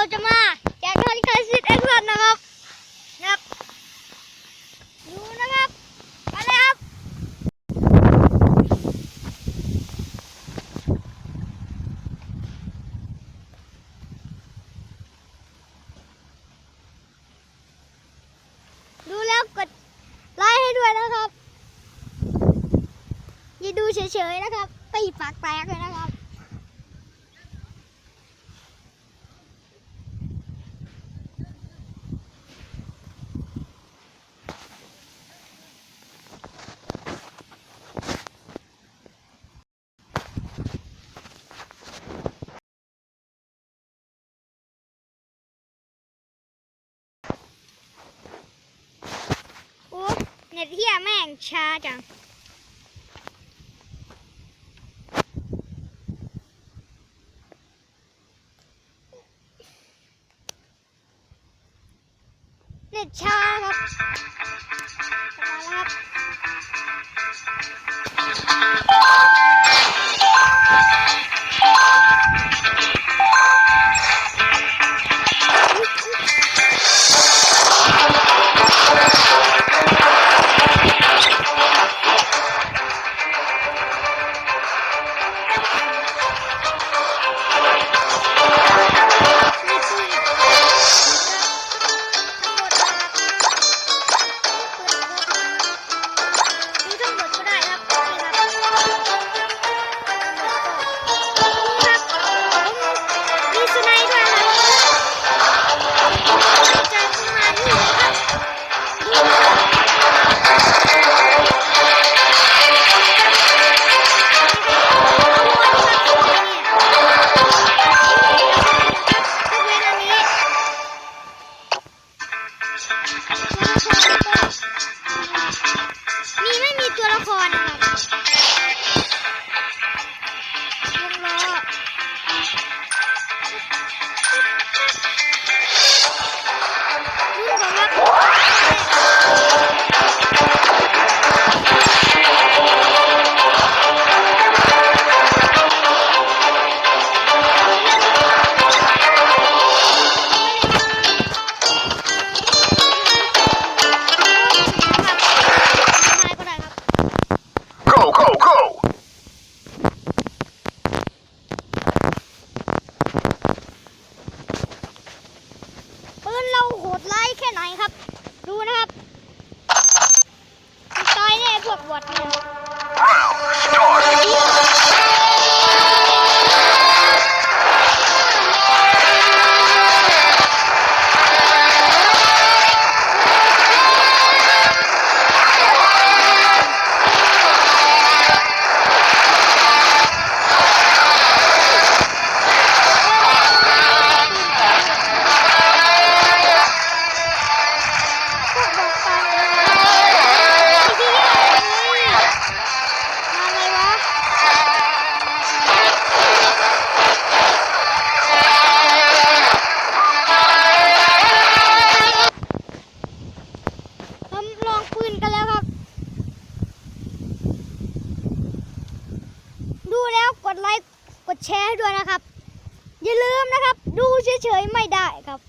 ราจะมาแจกทอนลิขสิทธิ์เอ็กซ์พันนะครับนะครับดูนะครับมาเลยครับดูแล้วกดไลค์ให้ด้วยนะครับอย่าดูเฉยๆนะครับตีปากแตกเลยนะครับ อ้เน็ตเฮียแม่งช้าจังเน็ตช้าครับมาแล้วครับ ดูแล้วกดไลค์กดแชร์ให้ด้วยนะครับ อย่าลืมนะครับ ดูเฉยๆไม่ได้ครับ